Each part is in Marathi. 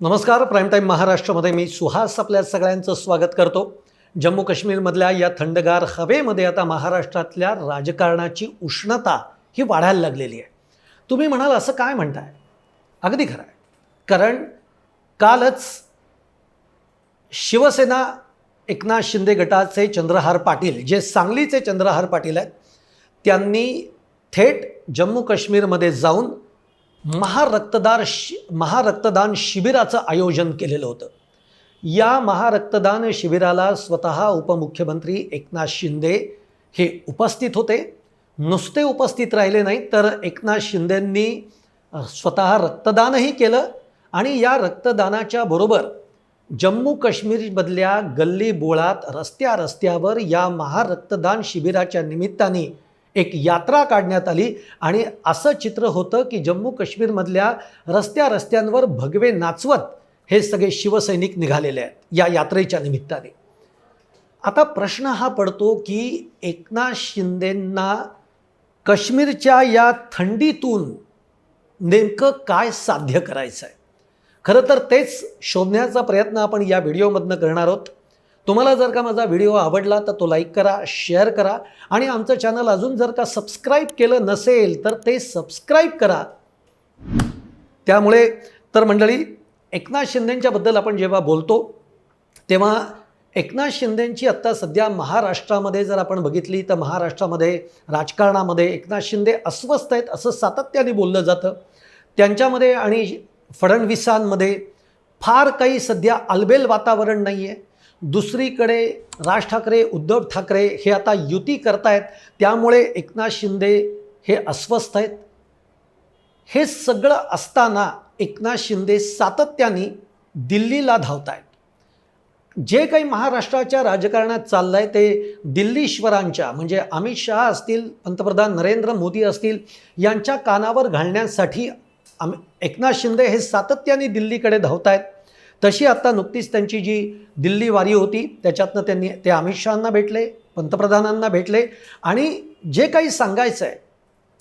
नमस्कार प्राईम टाईम महाराष्ट्रामध्ये मी सुहास आपल्या सगळ्यांचं स्वागत करतो. जम्मू काश्मीरमधल्या या थंडगार हवेमध्ये आता महाराष्ट्रातल्या राजकारणाची उष्णता ही वाढायला लागलेली आहे. तुम्ही म्हणाल असं काय म्हणताय? अगदी खरं आहे. कारण कालच शिवसेना एकनाथ शिंदे गटाचे चंद्रहार पाटील जे सांगलीचे चंद्रहार पाटील आहेत त्यांनी थेट जम्मू काश्मीरमध्ये जाऊन महारक्तदार शि महारक्तदान शिबिराचं आयोजन केलेलं होतं. या महारक्तदान शिबिराला स्वतः उपमुख्यमंत्री एकनाथ शिंदे हे उपस्थित होते. नुसते उपस्थित राहिले नाही तर एकनाथ शिंदेंनी स्वतः रक्तदानही केलं आणि या रक्तदानाच्या बरोबर जम्मू काश्मीरमधल्या गल्ली बोळात रस्त्या रस्त्यावर या महारक्तदान शिबिराच्या निमित्ताने एक यात्रा काढण्यात आली आणि असं चित्र होतं की जम्मू काश्मीरमधल्या रस्त्या रस्त्यांवर भगवे नाचवत हे सगळे शिवसैनिक निघालेले आहेत या यात्रेच्या निमित्ताने. आता प्रश्न हा पडतो की एकनाथ शिंदेंना काश्मीरच्या या थंडीतून नेमकं काय साध्य करायचं आहे खरं तर तेच शोधण्याचा प्रयत्न आपण या व्हिडिओमधनं करणार आहोत. तुम्हाला जर का माझा व्हिडिओ आवडला तर तो लाईक करा शेअर करा आणि आमचं चॅनल अजून जर का सबस्क्राईब केलं नसेल तर ते सबस्क्राईब करा. त्यामुळे तर मंडळी एकनाथ शिंदेंच्याबद्दल आपण जेव्हा बोलतो तेव्हा एकनाथ शिंदेंची आत्ता सध्या महाराष्ट्रामध्ये जर आपण बघितली तर महाराष्ट्रामध्ये राजकारणामध्ये एकनाथ शिंदे अस्वस्थ आहेत असं सातत्याने बोललं जातं. त्यांच्यामध्ये आणि फडणवीसांमध्ये फार काही सध्या अलबेल वातावरण नाही आहे दुसरीकडे राज ठाकरे उद्धव ठाकरे हे आता युती करतायत. त्यामुळे एकनाथ शिंदे हे अस्वस्थ आहेत. हे सगळं असताना एकनाथ शिंदे सातत्याने दिल्लीला धावत आहेत जे काही महाराष्ट्राच्या राजकारणात चाललं आहे ते दिल्लीश्वरांच्या म्हणजे अमित शहा असतील पंतप्रधान नरेंद्र मोदी असतील यांच्या कानावर घालण्यासाठी आम एकनाथ शिंदे हे सातत्याने दिल्लीकडे धावत आहेत तशी आत्ता नुकतीच त्यांची जी दिल्ली वारी होती त्याच्यातनं त्यांनी ते अमित शहांना भेटले पंतप्रधानांना भेटले आणि जे काही सांगायचं आहे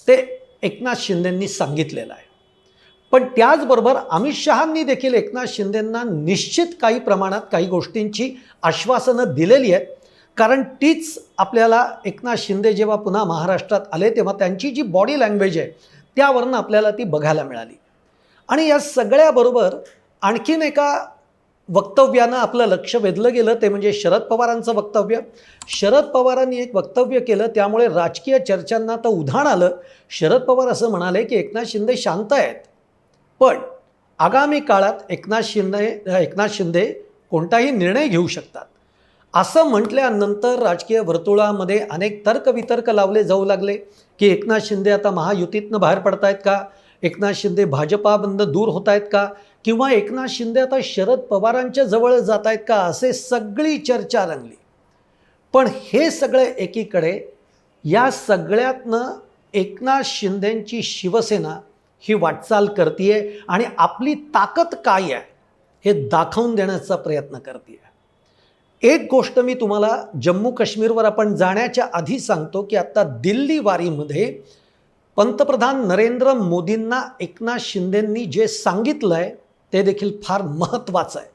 ते एकनाथ शिंदेंनी सांगितलेलं आहे. पण त्याचबरोबर अमित शहांनी देखील एकनाथ शिंदेंना निश्चित काही प्रमाणात काही गोष्टींची आश्वासनं दिलेली आहेत. कारण तीच आपल्याला एकनाथ शिंदे जेव्हा पुन्हा महाराष्ट्रात आले तेव्हा त्यांची जी बॉडी लँग्वेज आहे त्यावरनं आपल्याला ती बघायला मिळाली. आणि या सगळ्याबरोबर आणखीन एका वक्तव्यानं आपलं लक्ष वेधलं गेलं ते म्हणजे शरद पवारांचं वक्तव्य. शरद पवारांनी एक वक्तव्य केलं त्यामुळे राजकीय चर्चांना तर उधाण आलं. शरद पवार असं म्हणाले की एकनाथ शिंदे शांत आहेत. पण आगामी काळात एकनाथ शिंदे एकनाथ शिंदे कोणताही निर्णय घेऊ शकतात. असं म्हटल्यानंतर राजकीय वर्तुळामध्ये अनेक तर्कवितर्क लावले जाऊ लागले की एकनाथ शिंदे आता महायुतीतनं बाहेर पडतायत का? एकनाथ शिंदे भाजपाबंद दूर होत आहेत का? किंवा एकनाथ शिंदे आता शरद पवारांच्या जवळ जात आहेत का असे सगळी चर्चा रंगली. पण हे सगळं एकीकडे या सगळ्यातनं एकनाथ शिंदेंची शिवसेना ही वाटचाल करते आणि आपली ताकद काय आहे हे दाखवून देण्याचा प्रयत्न करते एक गोष्ट मी तुम्हाला जम्मू काश्मीरवर आपण जाण्याच्या आधी सांगतो की आत्ता दिल्ली वारीमध्ये पंतप्रधान नरेंद्र मोदींना एकनाथ शिंदेंनी जे सांगितलं आहे ते देखील फार महत्त्वाचं आहे.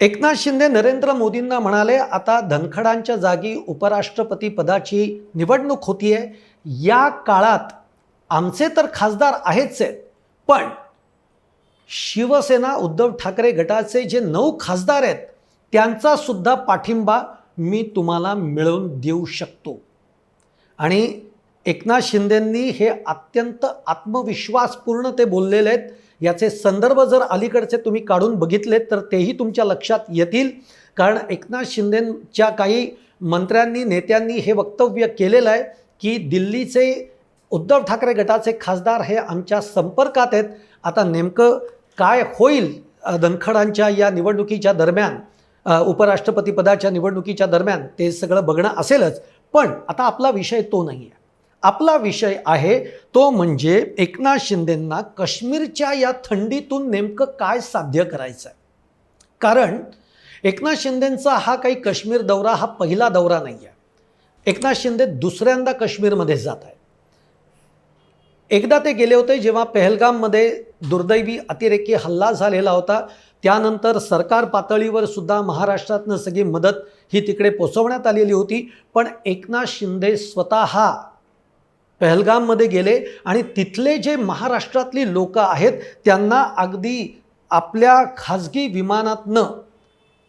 एकनाथ शिंदे नरेंद्र मोदींना म्हणाले आता धनखडांच्या जागी उपराष्ट्रपती पदाची निवडणूक होती आहे या काळात आमचे तर खासदार आहेच आहेत पण शिवसेना उद्धव ठाकरे गटाचे जे नऊ खासदार आहेत त्यांचा सुद्धा पाठिंबा मी तुम्हाला मिळवून देऊ शकतो. आणि एकनाथ शिंदेंनी हे अत्यंत आत्मविश्वासपूर्ण ते बोललेले आहेत. याचे संदर्भ जर अलीकडचे तुम्ही काढून बघितलेत तर तेही तुमच्या लक्षात येतील. कारण एकनाथ शिंदेंच्या काही मंत्र्यांनी नेत्यांनी हे वक्तव्य केलेलं आहे की दिल्लीचे उद्धव ठाकरे गटाचे खासदार हे आमच्या संपर्कात आहेत. आता नेमकं काय होईल धनखडांच्या या निवडणुकीच्या दरम्यान उपराष्ट्रपतीपदाच्या निवडणुकीच्या दरम्यान ते सगळं बघणं असेलच. पण आता आपला विषय तो नाही आहे आपला विषय आहे तो म्हणजे एकनाथ शिंदेंना काश्मीरच्या या थंडीतून नेमकं काय साध्य करायचं आहे कारण एकनाथ शिंदेंचा हा काही काश्मीर दौरा हा पहिला दौरा नाही आहे एकनाथ शिंदे दुसऱ्यांदा काश्मीरमध्ये जात आहे एकदा ते गेले होते जेव्हा पेहलगाममध्ये दुर्दैवी अतिरेकी हल्ला झालेला होता त्यानंतर सरकार पातळीवर सुद्धा महाराष्ट्रातनं सगळी मदत ही तिकडे पोचवण्यात आलेली होती पण एकनाथ शिंदे स्वतः पहलगाममध्ये गेले आणि तिथले जे महाराष्ट्रातली लोकं आहेत त्यांना अगदी आपल्या खाजगी विमानातनं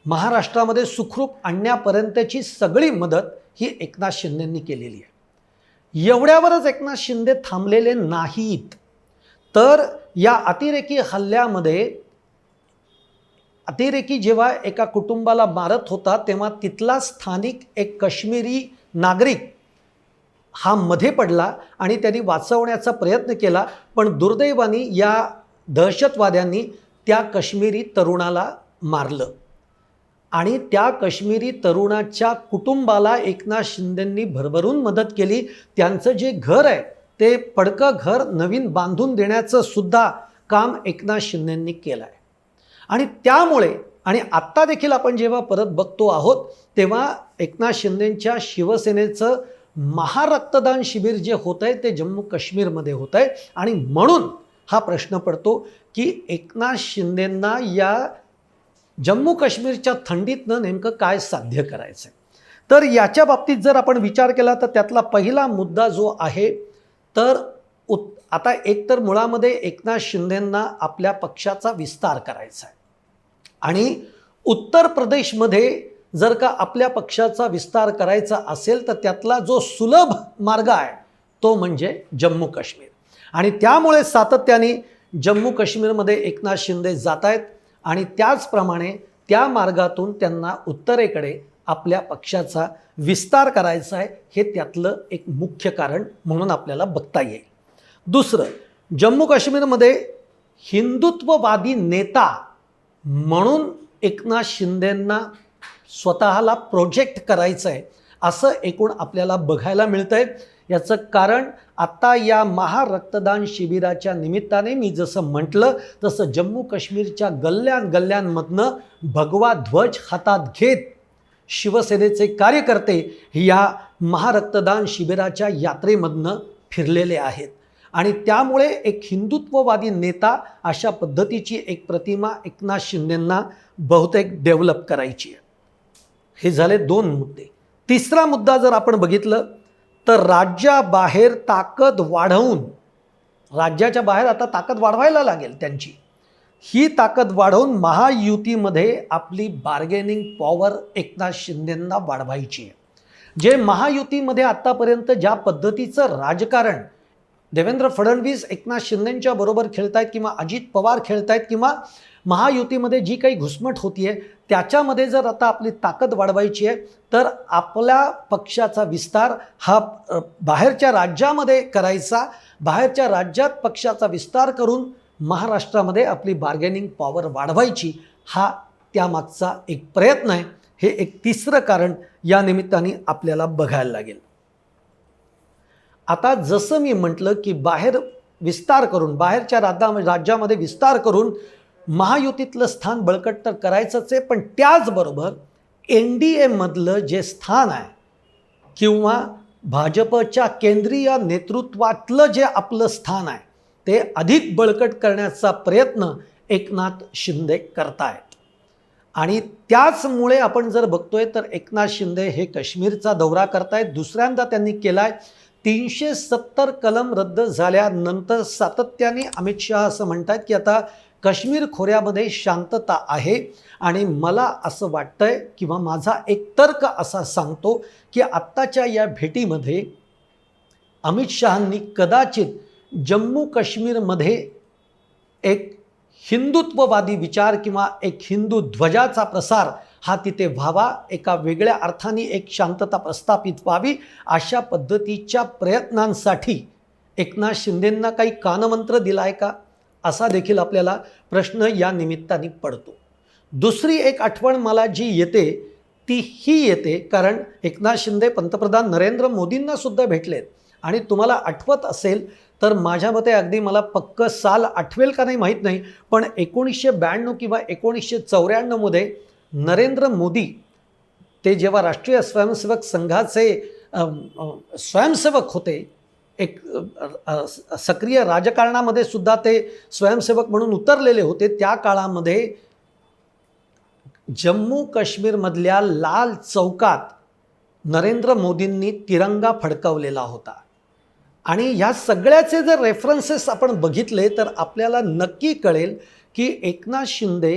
महाराष्ट्रामध्ये सुखरूप आणण्यापर्यंतची सगळी मदत ही एकनाथ शिंदेंनी केलेली आहे. एवढ्यावरच एकनाथ शिंदे थांबलेले नाहीत. तर या अतिरेकी हल्ल्यामध्ये अतिरेकी जेव्हा एका कुटुंबाला मारत होता तेव्हा तिथला स्थानिक एक काश्मीरी नागरिक हा मध्ये पडला आणि त्यांनी वाचवण्याचा प्रयत्न केला पण दुर्दैवाने या दहशतवाद्यांनी त्या काश्मीरी तरुणाला मारलं. आणि त्या काश्मीरी तरुणाच्या कुटुंबाला एकनाथ शिंदेंनी भरभरून मदत केली. त्यांचं जे घर आहे ते पडकं घर नवीन बांधून देण्याचं सुद्धा काम एकनाथ शिंदेंनी केलं आहे आणि त्यामुळे आणि आत्ता देखील आपण जेव्हा परत बघतो आहोत तेव्हा एकनाथ शिंदेंच्या शिवसेनेचं महारक्तदान शिबिर जे होत आहे ते जम्मू काश्मीरमध्ये होत आहे आणि म्हणून हा प्रश्न पडतो की एकनाथ शिंदेंना या जम्मू काश्मीरच्या थंडीतनं नेमकं काय साध्य करायचं आहे तर याच्या बाबतीत जर आपण विचार केला तर त्यातला पहिला मुद्दा जो आहे तर उत आता एकतर मुळामध्ये एकनाथ शिंदेंना आपल्या पक्षाचा विस्तार करायचा आहे आणि उत्तर प्रदेशमध्ये जर का आपल्या पक्षाचा विस्तार करायचा असेल तर त्यातला जो सुलभ मार्ग आहे तो म्हणजे जम्मू काश्मीर. आणि त्यामुळे सातत्याने जम्मू काश्मीरमध्ये एकनाथ शिंदे जात आहेत आणि त्याचप्रमाणे त्या मार्गातून त्यांना उत्तरेकडे आपल्या पक्षाचा विस्तार करायचा आहे हे त्यातलं एक मुख्य कारण म्हणून आपल्याला बघता येईल. दुसरं जम्मू काश्मीरमध्ये हिंदुत्ववादी नेता म्हणून एकनाथ शिंदेंना स्वतःला प्रोजेक्ट करायचं आहे असं एकूण आपल्याला बघायला मिळतं आहे याचं कारण आत्ता या महारक्तदान शिबिराच्या निमित्ताने मी जसं म्हटलं तसं जम्मू काश्मीरच्या गल्ल्यान गल्ल्यांमधनं भगवा ध्वज हातात घेत शिवसेनेचे कार्यकर्ते या महारक्तदान शिबिराच्या यात्रेमधनं फिरलेले आहेत. आणि त्यामुळे एक हिंदुत्ववादी नेता अशा पद्धतीची एक प्रतिमा एकनाथ शिंदेंना बहुतेक डेव्हलप करायची आहे. हे झाले दोन मुद्दे. तिसरा मुद्दा जर आपण बघितलं तर राज्याबाहेर ताकद वाढवून राज्याच्या बाहेर आता ताकद वाढवायला लागेल त्यांची. ही ताकद वाढवून महायुतीमध्ये आपली बार्गेनिंग पॉवर एकनाथ शिंदेंना वाढवायची आहे. जे महायुतीमध्ये आत्तापर्यंत ज्या पद्धतीचं राजकारण देवेंद्र फडणवीस एकनाथ शिंदेंच्या बरोबर खेळतायत किंवा अजित पवार खेळतायत किंवा महायुतीमध्ये जी काही घुसमट होती आहे त्याच्यामध्ये जर आता आपली ताकद वाढवायची आहे तर आपल्या पक्षाचा विस्तार हा बाहेरच्या राज्यामध्ये करायचा बाहेरच्या राज्यात पक्षाचा विस्तार करून महाराष्ट्रामध्ये आपली बार्गेनिंग पॉवर वाढवायची हा त्यामागचा एक प्रयत्न आहे. हे एक तिसरं कारण या निमित्ताने आपल्याला बघायला लागेल. आता जसं मी म्हटलं की बाहेर विस्तार करून बाहेरच्या राधा राज्यामध्ये विस्तार करून महायुतीतलं स्थान बळकट तर करायचंच आहे पण त्याचबरोबर एन डी एमधलं जे स्थान आहे किंवा भाजपच्या केंद्रीय नेतृत्वातलं जे आपलं स्थान आहे ते अधिक बळकट करण्याचा प्रयत्न एकनाथ शिंदे करतायत. आणि त्याचमुळे आपण जर बघतोय तर एकनाथ शिंदे हे काश्मीरचा दौरा करतायत. दुसऱ्यांदा त्यांनी केला आहे तीनशे सत्तर कलम रद्द झाल्यानंतर सातत्याने अमित शहा असं म्हणतात की आता काश्मीर खोऱ्यामध्ये शांतता आहे आणि मला असं वाटतंय किंवा माझा एक तर्क असा सांगतो की आत्ताच्या या भेटीमध्ये अमित शहांनी कदाचित जम्मू काश्मीरमध्ये एक हिंदुत्ववादी विचार किंवा एक हिंदू ध्वजाचा प्रसार हा तिथे व्हावा एका वेगळ्या अर्थाने एक शांतता प्रस्थापित व्हावी अशा पद्धतीच्या प्रयत्नांसाठी एकनाथ शिंदेंना काही कानमंत्र दिला आहे का? असा देखील आपल्याला प्रश्न या निमित्ताने पडतो. दुसरी एक आठवण मला जी येते ती ही येते कारण एकनाथ शिंदे पंतप्रधान नरेंद्र मोदींना सुद्धा भेटलेत. आणि तुम्हाला आठवत असेल तर माझ्या मते अगदी मला पक्क साल आठवेल का नाही माहीत नाही पण एकोणीसशे ब्याण्णव किंवा एकोणीसशे चौऱ्याण्णवमध्ये नरेंद्र मोदी ते जेव्हा राष्ट्रीय स्वयंसेवक संघाचे स्वयंसेवक होते एक सक्रिय राजकारणामध्ये सुद्धा ते स्वयंसेवक म्हणून उतरलेले होते त्या काळामध्ये जम्मू काश्मीरमधल्या लाल चौकात नरेंद्र मोदींनी तिरंगा फडकवलेला होता. आणि ह्या सगळ्याचे जर रेफरन्सेस आपण बघितले तर आपल्याला नक्की कळेल की एकनाथ शिंदे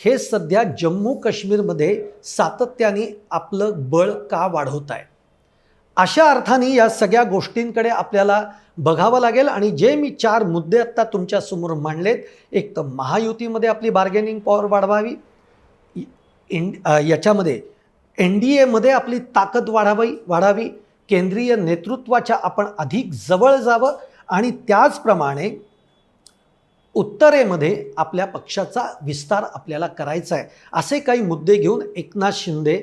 हे सध्या जम्मू काश्मीरमध्ये सातत्याने आपलं बळ का वाढवत आहे अशा अर्थाने या सगळ्या गोष्टींकडे आपल्याला बघावं लागेल आणि जे मी चार मुद्दे आत्ता तुमच्यासमोर मांडलेत एक तर महायुतीमध्ये आपली बार्गेनिंग पॉवर वाढवावी इन याच्यामध्ये एन डी एमध्ये आपली ताकद वाढावी वाढावी केंद्रीय नेतृत्वाच्या आपण अधिक जवळ जावं आणि त्याचप्रमाणे उत्तरेमध्ये आपल्या पक्षाचा विस्तार आपल्याला करायचा आहे. असे काही मुद्दे घेऊन एकनाथ शिंदे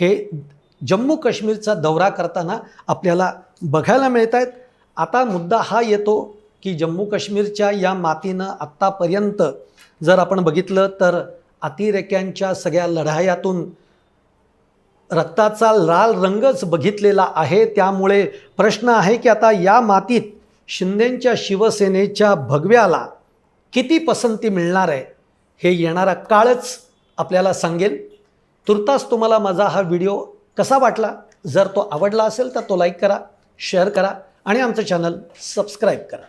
हे जम्मू काश्मीरचा दौरा करताना आपल्याला बघायला मिळत आहेत. आता मुद्दा हा येतो की जम्मू काश्मीरच्या या मातीनं आत्तापर्यंत जर आपण बघितलं तर अतिरेक्यांच्या सगळ्या लढायातून रक्ताचा लाल रंगच बघितलेला आहे. त्यामुळे प्रश्न आहे की आता या मातीत शिंदेंच्या शिवसेनेच्या भगव्याला किती पसंती मिळणार आहे हे येणारा काळच आपल्याला सांगेल. तुर्तास तुम्हाला माझा हा व्हिडिओ कसा वाटला? जर तो आवडला असेल तर तो लाईक करा शेअर करा आणि आमचं चॅनल सबस्क्राईब करा.